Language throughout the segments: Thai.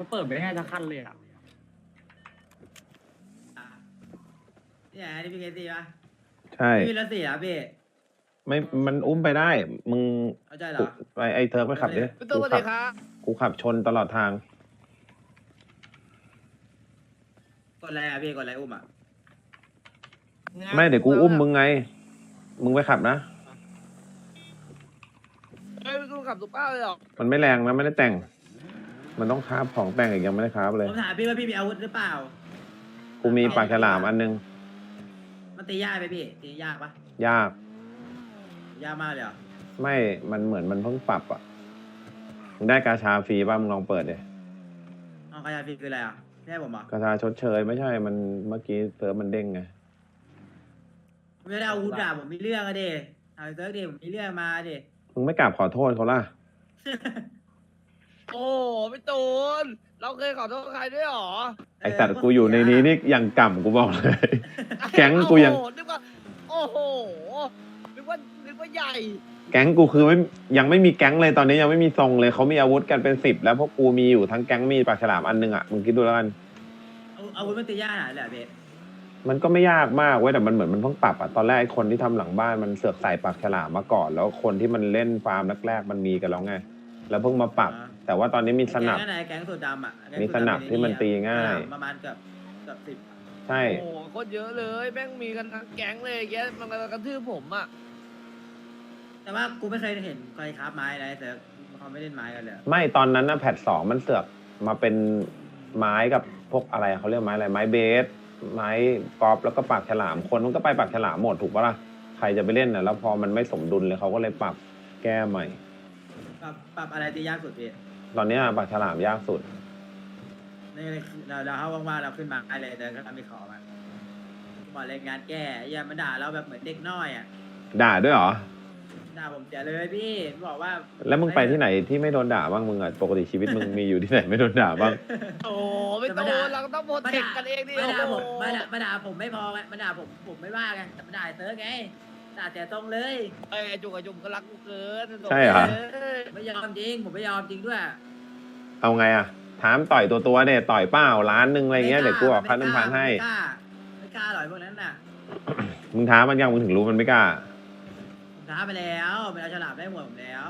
มันเปิดไม่ให้ทักคันเลยอะอะเนี่ยอันนี้พี่เคซี่ปะใช่ พี่รถสี่อะพี่ ไม่ มันอุ้มไปได้ มึงเข้าใจเหรกูอไอไอเธอไปขับดิพี่ตู้กูสวัสขัดีครับ กูขับชนตลอดทาง กดอะไรอะพี่กดอะไรอุ้มอะไม่เดี๋ยวกูอุ้มมึงไง มึงไปขับนะ เฮ้ยพี่ตู้ขับตุ๊กป้าเลยเหรอมันไม่แรงนะไม่ได้แต่ง มันต้องคราบของแต่งอีกยังไม่ได้คราบเลย ผมถามพี่ว่าพี่มีอาวุธหรือเปล่า กูมีปากฉลามอันนึง มันตียากไหมพี่ตียากปะยาก ยากมากเลยเหรอไม่ มันเหมือนมันเพิ่งปรับอะมึงได้กาชาฟรีป่ะมึงลองเปิดดิเอากระยาฟีคืออะไรอะใช่ผมเหรอะกาชาชดเชยไม่ใช่ มันเมื่อกี้เซิร์ฟมันเด้งไง ผมไม่ได้อาวุธอะผมมีเรื่องอะเดเอาเซิร์ฟดิผมมีเรื่องมาดิมึงไม่กราบขอโทษเขาล่ะ โอ้พี่ตูน เราเคยขอโทษใครด้วยเหรอไอสัตว์กูอยู่ในนี้นี่ยังก่ำกูบอกเลย แก๊งกูยัง โอ้โหนึกว่า โอ้โห นึกว่า นึกว่าใหญ่ แก๊งกูคือไม่ยังไม่มีแก๊งเลยตอนนี้ยังไม่มีทรงเลยเขามีอาวุธกันเป็นสิบแล้วพวกกูมีอยู่ทั้งแก๊งมีปากฉลามอันหนึงอะมึงคิดดูแล้วกัน เอาอาวุธมันตียากอะแหละพี่มันก็ไม่ยากมากเว้ยแต่มันเหมือนมันเพิ่งปรับอะตอนแรกไอ้คนที่ทำหลังบ้านมันเสือกใส่ปากฉลามมาก่อน แล้วคนที่มันเล่นฟาร์มแรกๆมันมีกันแล้วไง แล้วเพิ่งมาปรับ แต่ว่าตอนนี้มีสนับ แก๊งไหนแก๊งสุดดำอะแก๊งมีดำสนับที่มันตีง่าย ประมาณเกือบเกือบสิบใช่ โอ้โหโคตรเยอะเลยแม่งมีกันทั้งแก๊งเลยแกมันกระทืบผมอะแต่ว่ากูไม่เคยเห็นใครคราฟไม้อะไรแต่เขาไม่เล่นไม้กันเลยไม่ตอนนั้นนะแพทสองมันเสือกมาเป็นไม้กับพวกอะไรเขาเรียกไม้อะไรไม้เบส ไม้กอล์ฟแล้วก็ปากฉลามคนมันก็ไปปากฉลามหมดถูกปะล่ะใครจะไปเล่นน่ะแล้วพอมันไม่สมดุลเลยเขาก็เลยปรับแก้ใหม่ ปรับปรับอะไรตียากสุดพี่ ตอนเนี้ยปากฉลามยากสุด นี่เราเราเข้าว่างๆเราขึ้นมาได้เลยแต่ก็ทำไม่ขอมาบอกเลยงานแก้อย่ามาด่าเราแบบเหมือนเด็กน้อยอะด่าด้วยเหรอ ด่าผมเสียเลยพี่บอกว่าแล้วมึงไปที่ไหนที่ไม่โดนด่าบ้างมึงอะปกติชีวิตมึงมีอยู่ที่ไหนไม่โดนด่าบ้าง โอ้โหพี่ตูนเราก็ต้องโปรเทคกันเองดิมาด่าโอ้ผมโหมาด่ามาด่าผมไม่พอไงมาด่าผมผมไม่ว่าไงแต่มาด่าไอ้เติร์กไง ด่าแต่ตรงเลยเอ้ยไอ้จุกไอ้จุกก็รักกูเกินใช่เหรอ ไม่ยอมจริงผมไม่ยอมจริงด้วยเอาไงอะ ถามต่อยตัวตัวๆเนี่ยต่อยเป้าล้านหนึ่งอะไรเงี้ยเดี๋ยวกูออกค่าน้ำพันให้ ไม่กล้าไม่กล้าหรอกพวกนั้นน่ะมึงท้ามันยังมึงถึงรู้มันไม่กล้า ผมท้าไปแล้วมันเอาฉลามได้หมดผมแล้ว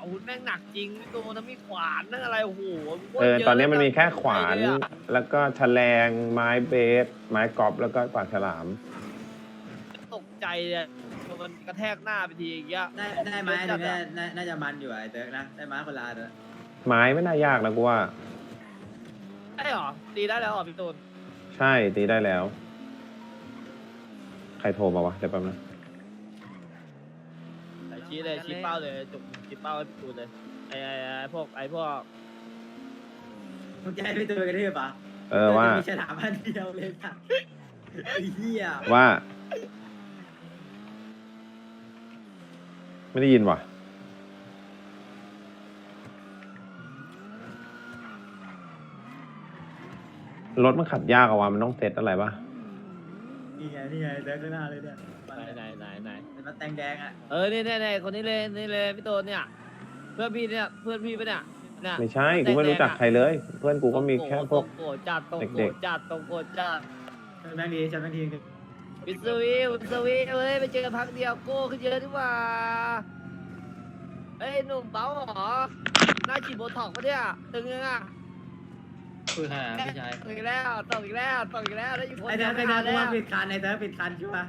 อาวุธแม่งหนักจริงพี่ตูนทั้งมีขวานทั้งอะไรโอ้โหเออ ตอนนี้มันมีแค่ขวานไปเลยอะแล้วก็แฉลงไม้เบส ไม้กอล์ฟแล้วก็ปากฉลามตก ใจเลยมันกระแทกหน้าไปทีอย่างเงี้ยได้ได้ไหมอันนี้น่าน่าจะมันอยู่อะไอ้เติร์กนะ ได้ไหมคนละอันนะไม้ไม่น่ายากนะกูว่าใช่หรอตีได้แล้วเหรอพี่ตูนใช่ตีได้แล้ว ใครโทรมาวะเดี๋ยวแป๊บนึงใส่ชี้เลยชี้เป้าเลยจุกชี้เป้าให้พี่ตูนเลยไอ้ไอ้ไอ้พวกไอ้พวกมึงจะให้พี่เติร์กกระทืบปะเออว่ามีฉลามอันเดียวเลยค่ะไอ้เหี้ยว่า ไม่ได้ยินว่ะ รถมันขับยากอะวะมันต้องเซตอะไรปะนี่ไงนี่ไงเติร์กข้างหน้าเลยเนี่ยไหนไหนไหนไหนเป็นมาแตงแดงอะเออนี่นี่นี่คนนี้เลยนี่เลยพี่ตูนเนี่ย เพื่อนพี่เนี่ยเพื่อนพี่ปะเนี่ยเนี่ย ไม่ใช่ กูไม่รู้จักใครเลย เพื่อนกูก็มีแค่พวก ตรงโกรธจัดตรงโกรเด็ธกจัดตรงโกรธจัดเชิญแบงค์ดีเชิญแบงค์ทีนึง วิสวีวิสวีเอ้ยไปเจอกันพักเดียวโก้ขึ้นเยอะดีกว่าเอ้ยหนุ่มเบ้าเหรอหน้าฉีดโบท็อกซ์ปะเนี่ยตึงยังอะคือหาพี่ชายตกอีกแล้วตกอีกแล้วตกอีกแล้วแล้วอยู่คนไอ้เดีเติยร์วกไอ้ไม่เติทัร์นกกูแล้วว่าผิดคันไอ้เติร์กผิดคันชัวร์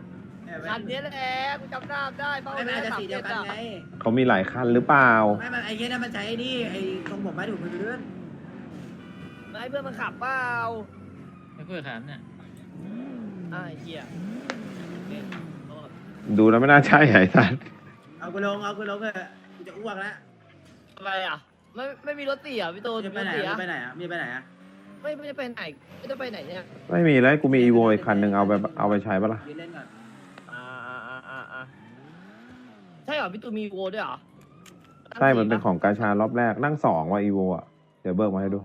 คันนี้แหละกูจำหน้าได้เป้าไม่เลไม่ยอาจจะสามสีเดีเจ็ยวดกันอะไงเขามีหลายคันหรือเปล่าไม่มันไอ้เงี้ยนั่นมันใช้ไอ้นี่ไอ้ตรงผมไม่ถูกพื้นไม่เพื่อนมันขับเปล่าไม่คุยกับเนี่ยอ่าไอ้เหี้ยเนี่ยโทษ ดูแล้วไม่น่าใช่ไอ้สัสเอากูลงเอากูลงเถอะกูจะอ้วกแล้วอะไรอะ ไม่ไม่มีรถเตี๋ยพี่ตูนจะมีไปรถไหนเตี๋ยจะไปไหนอะมีไปไหนอะไม่ไม่ได้ไปไหนไม่ได้ไปไหนเนี่ยไม่มีแล้วกูมีอีโวอีกคันหนึ่งเอาไปเอาไปใช้ปะล่ะยืนเล่นก่อนอ่าอ่าอ่าอ่าใช่เหรอพี่ตูนมีโวด้วยเหรอใช่มันเป็นของกาชารอบแรกนั่งสองว่ะอีโวอะเดี๋ยวเบิกมาให้ดู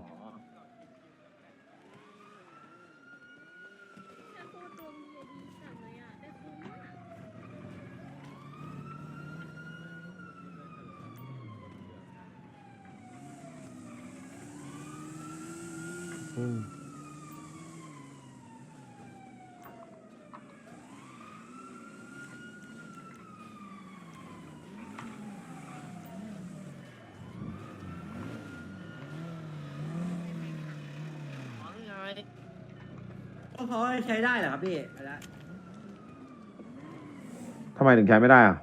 จะพูดดวงดีดีจังเลยอะได้คุ้มอะ เอืมอ๋อนี่ไงก็เพราะว่าใช้ได้เหรอครับพี่อะไรนะทำไมถึงใช้ไม่ได้อะ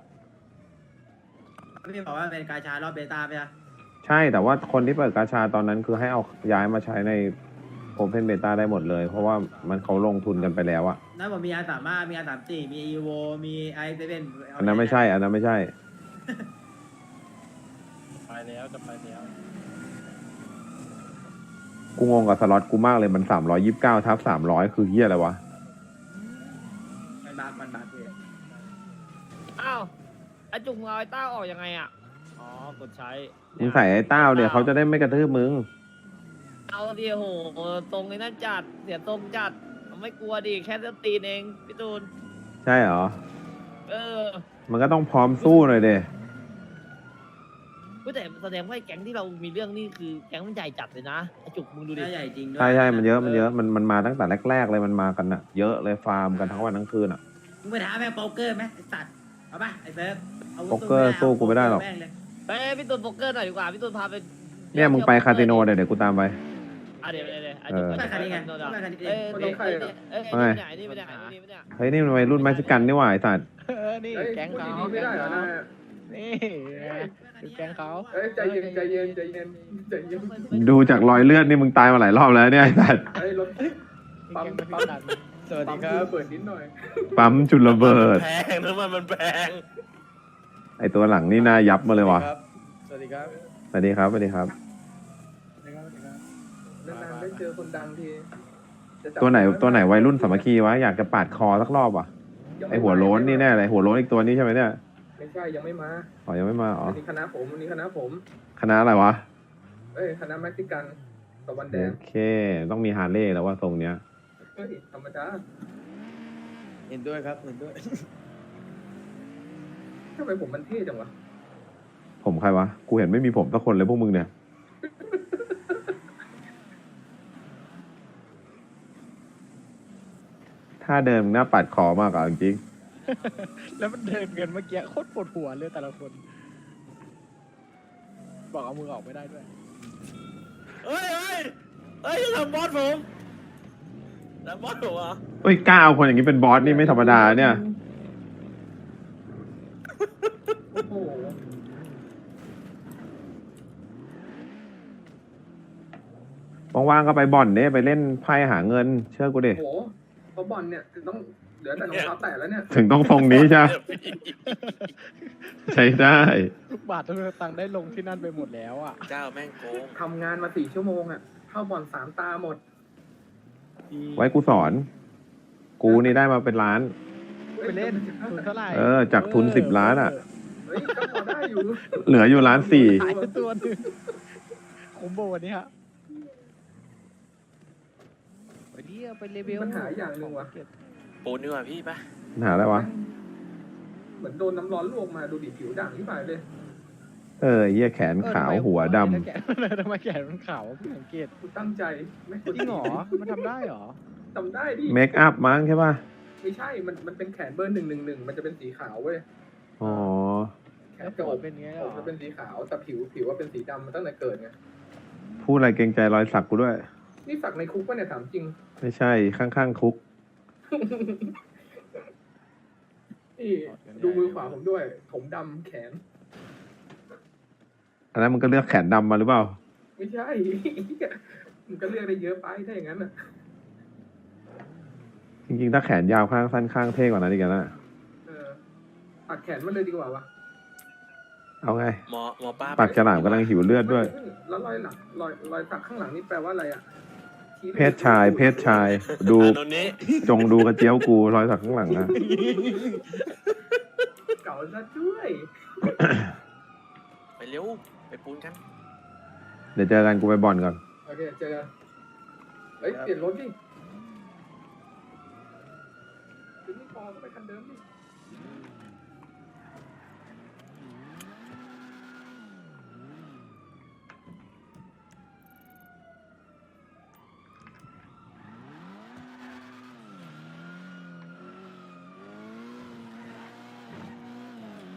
พี่บอกว่าเป็นกาชารอบเบต้าไหมอะ ใช่แต่ว่าคนที่เปิดกาชาตอนนั้นคือให้เอาย้ายมาใช้ใน Open Beta ได้หมดเลย เพราะว่ามันเขาลงทุนกันไปแล้วอะนั่นผมมีอาสามารถมีอาสามสี่มีอีโวมีไอเซเว่นอันนั้นไม่ใช่ อันนั้นไม่ใช่ ไปแล้วจะไปแล้วกูงงกับสล็อตกูมากเลยมันสามร้อยยิบเก้าทับสามร้อยคือเฮียอะไรวะ มันบักมันบักพี่อ้าวไอจุกมึงเอาไอ้ต้าออกยังไงอะ อ๋อกดใช้มึงใส่ไอ้เต้าเนี่ยเขาจะได้ไม่กระทืบมึงเอา ดิโหตรงในนั้นจัด เสียตรงจัด ไม่กลัวดิแค่เส้นตีนเองพี่ตูน ใช่เหรอ เออมันก็ต้องพร้อมสู้หน่อยเดเฮ้ยแต่แสดงว่าไอ้แก๊งที่เรามีเรื่องนี่คือแก๊งมันใหญ่จัดเลยนะไอจุกมึงดูดิน่าใหญ่จริงด้วยใช่ใช่มันเยอะมันเยอะมันมันมาตั้งแต่แรก ๆ เลยมันมากันอะเยอะเลยฟาร์มกันทั้งวันทั้งคืนอะ มึงไปถามแม่งโป๊กเกอร์ไหมไอ้สัตว์เอาป่ะไอ้เซิร์ฟาวุธโป๊กเกอร์สู้กูไม่ได้หรอกแม่งเลยเฮ้ยพี่ตูนโป๊กเกอร์หน่อยดีกว่าพี่ตูนพาไปเนี่ยมึงไปคาสิโนเดี๋ยวเดี๋ยวกูตามไป อะเดี๋ยวเดี๋ยวเดี๋ยวไอเอจุกอไปคันนี้ไงเอ้ยไปคันนี้เอ้ยเองเอ้ยเอ้ยเอ้ยว่าไงนี่ไหนนี่ไม่ได้นี่ไม่ได้เฮ้ยนี่มันวัยรุ่นเม็กซิกันนี่หว่าไอ้สัตว์เออนี่แก๊งเขาพูดดีๆไม่ได้เหรอนะนี่ดูแก๊งเขาเอ้ยใจเย็นใจเย็นใจเย็นใจเย็นดูจากรอยเลือดนี่มึงตายมาหลายรอบแล้วเนี่ยไอ้สัตว์เอ้ยรถปั๊มปั๊มสวัสดีคปั๊รัมบเปิดนิดหน่อยปั๊มจุดระเบิด แพงน้ำมันมันแพงไอตัวหลังนี่น่ายับมาเลยว่ะสวัสดีครับสวัสดีครับสวัสดีครับ นานๆได้เจอคนดังทีจะจับตัวไหนตัวไหนวัยรุ่นสามัคคีวะอยากจะปาดคอสักรอบอะยังไอม่หัวโล้นนี่แน่เลยหัวโล้นอีกตัวนี้ใช่ไหมเนี่ยไม่ใช่ยังไม่มาอ๋อยังไม่มาอ๋อวันนี้คณะผมวันนี้คณะผม คณะอะไรวะเอ้ยคณะเม็กซิกันตะวันแดโองเค ต้องมีฮาร์เลย์แล้วว่าทรงเนี้ยเฮ้ยธรรมดาเห็นด้วยครับเห็นด้วย ทำไมผมมันเท่จังวะผมใครวะกูเห็นไม่มีผมสักคนเลยพวกมึงเนี่ย ถ้าเดินมึงหน้าปัดคอมากอะจริงแล้วมันเดินกันเมื่อกี้โคตรปวดหัวเลยแต่ละคน บอกเอามือออกไม่ได้ด้วย เฮ้ยเฮ้ยเฮ้ยจะทำบอสผมทำบอสผมเหรอะๆเอ้ยกล้าเอาคนอย่างนี้เป็นบอสนี่ไม่ธรรมดาเนี่ยโอ้โหว่างๆก็ไปบ่อนเนี่ยไปเล่นไพ่หาเงิน เชื่อกูดิโอ้โหเพ ราะบอลเนี่ยต้องเหลือแต่รองเท้าแตะแล้วเนี่ยถึงต้องทรงนี้ใช่ไหมใช้ได้ ทุกบาททุกสตังค์ได้ลงที่นั่นไปหมดแล้วอะเจ้าแม่งโกงทำงานมาสี่ชั่วโมงอะเข้าบอลสามตาหมดไว้กูสอน กูนี่ได้มาเป็นล้าน ไปเล่นทุนเท่าไหร่เออจากทุน10ล้านอะเฮ้ยก็พอได้อยู่เหลืออยู่ล้านสี่หายไปตัวหนึงคุ้มโบวันนี้ฮะ ไปเดียวไปเลเวลปัญหาอย่างหนึ่งว่ะ ปูนดีกว่าพี่ปะหาอะไรวะ เหมือนโดนน้ำร้อนลวกมาดูดิผิวด่างที่ฝ่ายเลยเออเหี้ยแขนขาวหัวดำแขนทำไมแขนมันขาวพี่สังเกตกูตั้งใจไม่จริงเหรอมันทำได้เหรอทำได้ดิเมคอัพมั้งใช่ป่ะ ไม่ใช่ มันมันเป็นแขนเบอร์หนึ่งหนึ่งหนึ่งมันจะเป็นสีขาวเว้ยอ๋อ แขแล้นวกระผอลกเป็นไงอเหรกอจะเป็นสีขาวแต่ผิวผิวว่าเป็นสีดำมาตั้งแต่เกิดไงพูดอะไรเกรงใจรอยสักกูด้วย นี่สักในคุกปะเนี่ยถามจริงไม่ใช่ข้างๆคุก นี่ดูมือขวาผมด้วย ผมดำแขน อันนั้นมันก็เลือกแขนดำมาหรือเปล่า ไม่ใช่ มันก็เลือกได้เยอะไปถ้าอย่างนั้นอะ จริงๆ ถ้าแขนยาวข้างสั้นข้างเท่กว่านั้นอีกนะเออตัดแขนมันเลยดีกว่าวะเอาไง หมอหมอป้าปากฉลามกำลังหิวเลือดด้วย แล้วรอยหลังรอยรอยสักข้างหลังนี่แปลว่าอะไรอะชี้ เพศชาย เพศชาย ดูอะตรงนี้จงดูกระเจียวกูรอยสักข้างหลังนะเก่าซะด้วยไปเร็วไปปูนกันเดี๋ยวเจอกันกูไปบ่อนก่อน โอเคเจอกันเฮ้ยเปลี่ยนรถดิถึงนี่พอก็ไปคันเดิมดิ